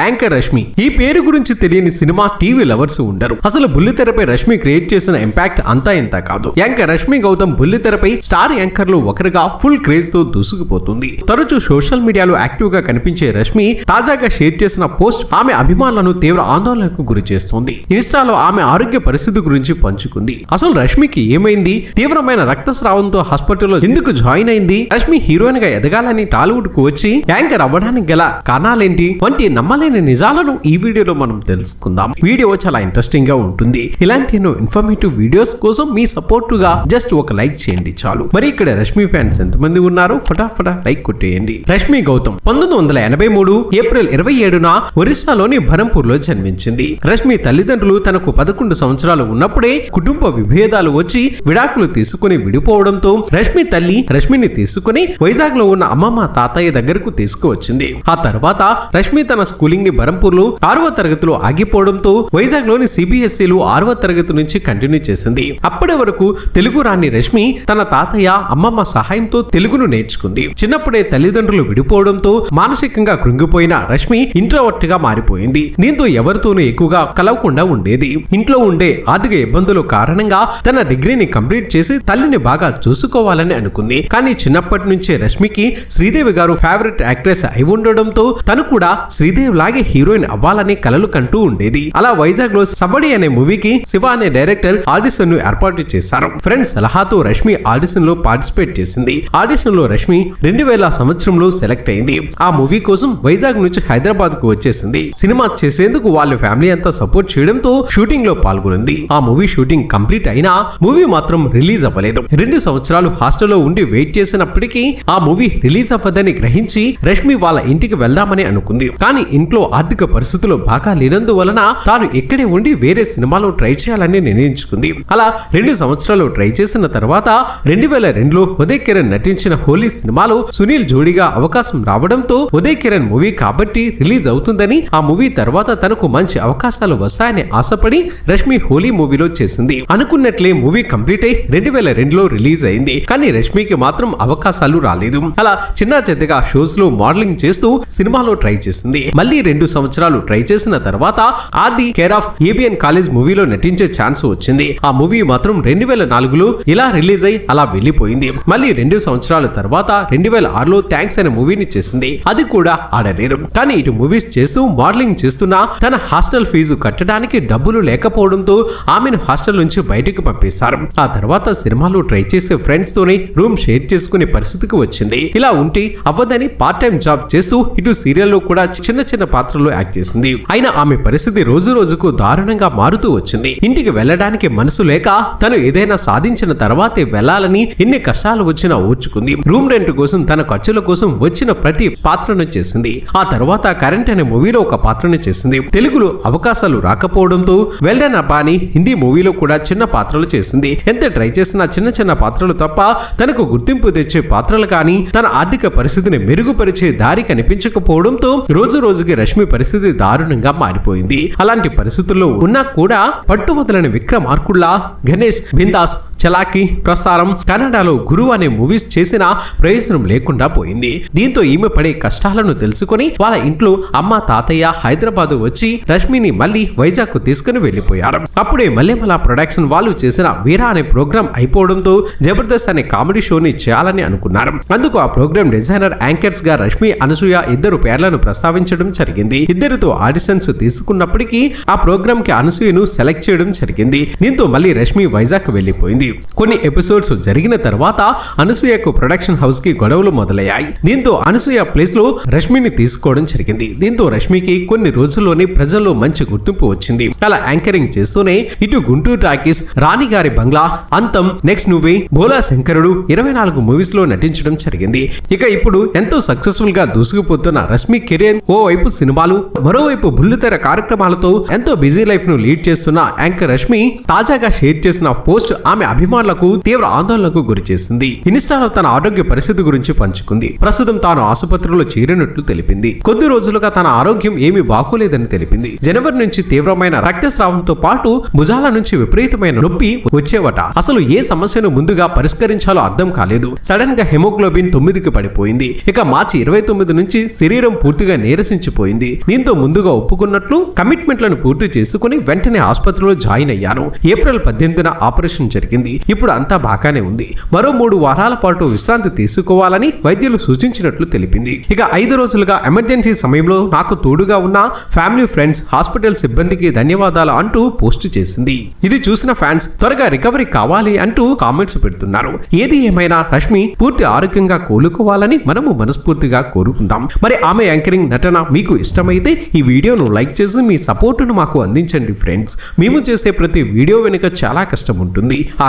Anchor Rashmi. ఈ పేరు గురించి తెలియని సినిమా టీవీ లవర్స్ ఉండరు. అసలు బుల్లితెరపై రష్మి క్రియేట్ చేసిన ఇంపాక్ట్ అంతా ఇంత కాదు. యాంకర్ రష్మి గౌతమ్ బుల్లితెరపై స్టార్ యాంకర్లో ఒకరిగా ఫుల్ క్రేజ్తో దూసుకుపోతుంది. తరచూ సోషల్ మీడియాలో యాక్టివ్గా కనిపించే రష్మి తాజాగా షేర్ చేసిన పోస్ట్ ఆమె అభిమానులను తీవ్ర ఆందోళనకు గురి చేస్తుంది. ఇన్స్టాలో ఆమె ఆరోగ్య పరిస్థితి గురించి పంచుకుంది. అసలు రష్మికి ఏమైంది? తీవ్రమైన రక్తస్రావంతో హాస్పిటల్లో ఎందుకు జాయిన్ అయింది? రష్మి హీరోయిన్గా ఎదగాలని టాలీవుడ్కు వచ్చి యాంకర్ అవ్వడానికి గల కారణాలేంటి? వంటి నమ్మలే నమ్మలేని నిజాలను ఈ వీడియోలో మనం తెలుసుకుందాం. వీడియో చాలా ఇంట్రెస్టింగ్గా ఉంటుంది. ఇలాంటి ఎన్నో ఇన్ఫర్మేటివ్ వీడియోస్ కోసం మీ సపోర్ట్గా జస్ట్ ఒక లైక్ చేయండి చాలు. మరి ఇక్కడ రష్మి ఫ్యాన్స్ ఎంతమంది ఉన్నారు ఫటాఫటా లైక్ కొట్టేయండి. రష్మి గౌతమ్ పంతొమ్మిది వందల ఎనభై మూడు ఏప్రిల్ ఇరవై ఏడున ఒరిస్సాలోని భరంపూర్లో జన్మించింది. రష్మి తల్లిదండ్రులు తనకు పదకొండు సంవత్సరాలు ఉన్నప్పుడే కుటుంబ విభేదాలు వచ్చి విడాకులు తీసుకుని విడిపోవడంతో రష్మి తల్లి రష్మిని తీసుకుని వైజాగ్లో ఉన్న అమ్మమ్మ తాతయ్య దగ్గరకు తీసుకువచ్చింది. ఆ తర్వాత రష్మి తన స్కూలింగ్ ని బరంపూర్లో ఆరవ తరగతిలో ఆగిపోవడంతో వైజాగ్లోని సిబిఎస్ఈలు ఆరవ తరగతి నుంచి కంటిన్యూ చేసింది. అప్పటి వరకు తెలుగు రాని రష్మి తన తాతయ్య అమ్మమ్మ సహాయంతో తెలుగును నేర్చుకుంది. చిన్నప్పుడే తల్లిదండ్రులు విడిపోవడంతో మానసికంగా కృంగిపోయిన రష్మి ఇంట్రోవర్ట్గా మారిపోయింది. దీంతో ఎవరితోనూ ఎక్కువగా కలవకుండా ఉండేది. ఇంట్లో ఉండే ఆర్థిక ఇబ్బందుల కారణంగా తన డిగ్రీని కంప్లీట్ చేసి తల్లిని బాగా చూసుకోవాలని అనుకుంది. కానీ చిన్నప్పటి నుంచే రష్మికి శ్రీదేవి గారు ఫేవరెట్ యాక్ట్రెస్ అయి ఉండడంతో తను కూడా శ్రీదేవి అలాగే హీరోయిన్ అవ్వాలని కలలు కంటూ ఉండేది. అలా వైజాగ్లో సబడి అనే మూవీకి శివ అనే డైరెక్టర్ ఆడిషన్ను ఏర్పాటు చేశారు. ఫ్రెండ్స్ సలహాతో రష్మి ఆడిషన్లో పార్టిసిపేట్ చేసింది. ఆడిషన్లో రష్మి రెండు వేల సంవత్సరంలో సెలెక్ట్ అయింది. ఆ మూవీ కోసం వైజాగ్ నుంచి హైదరాబాద్కు వచ్చేసింది. సినిమా చేసేందుకు వాళ్ళ ఫ్యామిలీ అంతా సపోర్ట్ చేయడంతో షూటింగ్లో పాల్గొనింది. ఆ మూవీ షూటింగ్ కంప్లీట్ అయినా మూవీ మాత్రం రిలీజ్ అవ్వలేదు. రెండు సంవత్సరాలు హాస్టల్లో ఉండి వెయిట్ చేసినప్పటికీ ఆ మూవీ రిలీజ్ అవ్వదని గ్రహించి రష్మి వాళ్ళ ఇంటికి వెళ్దామని అనుకుంది. కానీ ఇంట్లో ఆర్థిక పరిస్థితులు బాగా లేనందువలన తాను ఇక్కడే ఉండి వేరే సినిమాలో ట్రై చేయాలని నిర్ణయించుకుంది. అలా రెండు సంవత్సరాలు ట్రై చేసిన తర్వాత రెండు వేల రెండులో ఉదయ్ కిరణ్ నటించిన హోలీ సినిమాలో సునీల్ జోడీగా అవకాశం రావడంతో ఉదయ్ కిరణ్ మూవీ కాబట్టి రిలీజ్ అవుతుందని ఆ మూవీ తర్వాత తనకు మంచి అవకాశాలు వస్తాయని ఆశపడి రష్మి హోలీ మూవీలో చేసింది. అనుకున్నట్లే మూవీ కంప్లీట్ అయి రెండు వేల రెండులో రిలీజ్ అయింది. కానీ రష్మికి మాత్రం అవకాశాలు రాలేదు. అలా చిన్న చెత్తగా షోస్లో మోడలింగ్ చేస్తూ సినిమాలో ట్రై చేసింది. మళ్ళీ రెండు సంవత్సరాలు ట్రై చేసిన తర్వాత ఆది కేర్ ఆఫ్ ఏబిఎన్ కాలేజ్ మూవీలో నటించే ఛాన్స్ వచ్చింది. ఆ మూవీ మాత్రం రెండు వేల నాలుగులో ఇలా రిలీజ్ అయి అలా వెళ్ళిపోయింది. మళ్ళీ రెండు సంవత్సరాల తర్వాత రెండు వేల ఆరులో థ్యాంక్స్ అనే మూవీని చేసింది. అది కూడా ఆడలేదు. కానీ ఇటు మూవీస్ చేస్తూ మోడలింగ్ చేస్తున్నా తన హాస్టల్ ఫీజు కట్టడానికి డబ్బులు లేకపోవడంతో ఆమెను హాస్టల్ నుంచి బయటకు పంపేశారు. ఆ తర్వాత సినిమాలో ట్రై చేసే ఫ్రెండ్స్ తోనే రూమ్ షేర్ చేసుకునే పరిస్థితికి వచ్చింది. ఇలా ఉంటే అవ్వదని పార్ట్ టైం జాబ్ చేస్తూ ఇటు సీరియల్లో కూడా చిన్న చిన్న పాత్రలో యాక్ట్ చేసింది. అయినా ఆమె పరిస్థితి రోజు రోజుకు దారుణంగా మారుతూ వచ్చింది. ఇంటికి వెళ్ళడానికి మనసు లేక తను ఏదైనా సాధించిన తర్వాతే వెళ్ళాలని ఎన్ని కష్టాలు వచ్చినా ఓర్చుకుంది రూమ్ రెంట్ కోసం తన ఖర్చుల కోసం వచ్చిన ప్రతి పాత్రను చేసింది. ఆ తర్వాత కరెంట్ అనే మూవీలో ఒక పాత్రను చేసింది. తెలుగులో అవకాశాలు రాకపోవడంతో వెల్డన్ పాని హిందీ మూవీలో కూడా చిన్న పాత్రలు చేసింది. ఎంత ట్రై చేసినా చిన్న చిన్న పాత్రలు తప్ప తనకు గుర్తింపు తెచ్చే పాత్రలు కానీ తన ఆర్థిక పరిస్థితిని మెరుగుపరిచే దారి కనిపించకపోవడంతో రోజు రోజుకి రష్మి పరిస్థితి దారుణంగా మారిపోయింది. అలాంటి పరిస్థితుల్లో ఉన్నా కూడా పట్టు వదలని విక్రమార్కుల్లా గణేష్ బిందాస్ చలాకి ప్రసారం కన్నడలో గురువు అనే మూవీస్ చేసిన ప్రయోజనం లేకుండా పోయింది. దీంతో ఈమె పడే కష్టాలను తెలుసుకొని వాళ్ళ ఇంట్లో అమ్మ తాతయ్య హైదరాబాద్ వచ్చి రష్మిని మళ్ళీ వైజాగ్కు తీసుకుని వెళ్ళిపోయారు అప్పుడే మల్లెమల ప్రొడక్షన్ వాళ్ళు చేసిన వీరా అనే ప్రోగ్రామ్ అయిపోవడంతో జబర్దస్త్ అనే కామెడీ షోని చేయాలని అనుకున్నారు. అందుకు ఆ ప్రోగ్రామ్ డిజైనర్ యాంకర్స్గా రష్మి అనసూయ ఇద్దరు పేర్లను ప్రస్తావించడం జరిగింది. ఇద్దరితో ఆడిషన్స్ తీసుకున్నప్పటికీ ఆ ప్రోగ్రామ్కి అనసూయను సెలెక్ట్ చేయడం జరిగింది. దీంతో మళ్ళీ రష్మి వైజాగ్ వెళ్ళిపోయింది కొన్ని ఎపిసోడ్స్ జరిగిన తర్వాత అనసూయకు ప్రొడక్షన్ హౌస్కి గొడవలు మొదలయ్యాయి. దీంతో అనసూయ ప్లేస్లో రష్మిని తీసుకోవడం జరిగింది. దీంతో రష్మికి కొన్ని రోజుల్లోనే ప్రజల్లో మంచి గుర్తింపు వచ్చింది. అలా యాంకరింగ్ చేస్తూనే ఇటు గుంటూరు టాకీస్ రాణి గారి బంగ్లా అంతం నెక్స్ట్ నువ్వే భోలా శంకరుడు ఇరవై నాలుగు మూవీస్లో నటించడం జరిగింది. ఇక ఇప్పుడు ఎంతో సక్సెస్ఫుల్గా దూసుకుపోతున్న రష్మి కెరియర్ ఓ వైపు సినిమాలు మరోవైపు బుల్లితెర కార్యక్రమాలతో ఎంతో బిజీ లైఫ్ను లీడ్ చేస్తున్న యాంకర్ రష్మి తాజాగా షేర్ చేసిన పోస్ట్ ఆమె అభిమానులకు తీవ్ర ఆందోళనకు గురి చేసింది. ఇన్స్టాలో తన ఆరోగ్య పరిస్థితి గురించి పంచుకుంది. ప్రస్తుతం తాను ఆసుపత్రిలో చేరినట్లు తెలిపింది. కొద్ది రోజులుగా తన ఆరోగ్యం ఏమీ బాగోలేదని తెలిపింది. జనవరి నుంచి తీవ్రమైన రక్తస్రావంతో పాటు భుజాల నుంచి విపరీతమైన నొప్పి వచ్చేవట. అసలు ఏ సమస్యను ముందుగా పరిష్కరించాలో అర్థం కాలేదు. సడన్గా హెమోగ్లోబిన్ తొమ్మిదికి పడిపోయింది. ఇక మార్చి ఇరవై తొమ్మిది నుంచి శరీరం పూర్తిగా నీరసించిపోయింది. దీంతో ముందుగా ఒప్పుకున్నట్లు కమిట్మెంట్లను పూర్తి చేసుకుని వెంటనే ఆసుపత్రిలో జాయిన్ అయ్యాను. ఏప్రిల్ పద్దెనిమిదిన ఆపరేషన్ జరిగింది. జరిగింది ఇప్పుడు అంతా బాగానే ఉంది. మరో మూడు వారాల పాటు విశ్రాంతి తీసుకోవాలని వైద్యులు సూచించినట్లు తెలిపింది. ఇక ఐదు రోజులుగా ఎమర్జెన్సీ సమయంలో నాకు తోడుగా ఉన్న ఫ్యామిలీ ఫ్రెండ్స్ హాస్పిటల్ సిబ్బందికి ధన్యవాదాలు అంటూ పోస్ట్ చేసింది. ఇది చూసిన ఫ్యాన్స్ త్వరగా రికవరీ కావాలి అంటూ కామెంట్స్ పెడుతున్నారు. ఏది ఏమైనా రష్మి పూర్తి ఆరోగ్యంగా కోలుకోవాలని మనము మనస్ఫూర్తిగా కోరుకుందాం. మరి ఆమె యాంకరింగ్ నటన మీకు ఇష్టమైతే ఈ వీడియోను లైక్ చేసి మీ సపోర్టును మాకు అందించండి ఫ్రెండ్స్. మేము చేసే ప్రతి వీడియో వెనుక చాలా కష్టం ఉంటుంది. ఆ